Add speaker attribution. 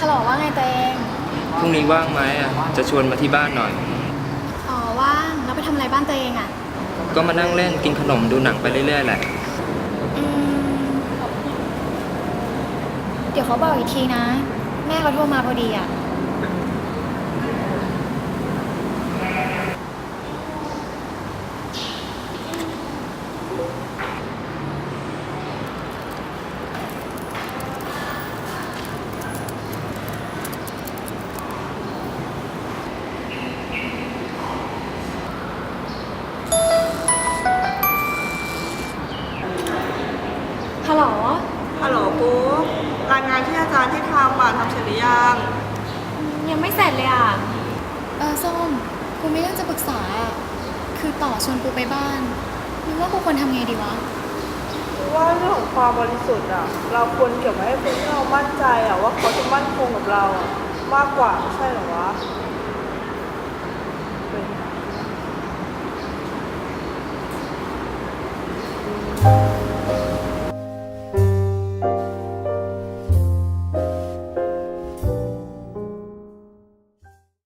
Speaker 1: ฮัลโหลว่าไงตัวเอง
Speaker 2: พรุ่งนี้ว่างไหมอะ จะชวนมาที่บ้านหน่อย
Speaker 1: อ๋อว่าง แล้วไปทำอะไรบ้านตัวเองอะ
Speaker 2: ก็มานั่งเล่นกินขนมดูหนังไปเรื่อยๆแหละ
Speaker 1: อืม เดี๋ยวเขาบอกอีกทีนะ แม่เขาโทรมาพอดีอะ ฮัลโหล
Speaker 3: ฮัลโหลปุ๊กรายงานที่อาจารย์ที่ทำมาทำเสร็จหรือยัง
Speaker 1: ยังไม่เสร็จเลยอะ เออส้มกูมีเรื่องจะปรึกษาอะคือต่อชวนกูไปบ้านมึงว่ากูควรทำไงดีวะ
Speaker 3: คือว่าเรื่องของความบริสุทธิ์อะเราควรเก็บไว้ให้คนที่เรามั่นใจอะว่าเขาจะมั่นคงกับเราอะมากกว่าไม่ใช่เหรอวะ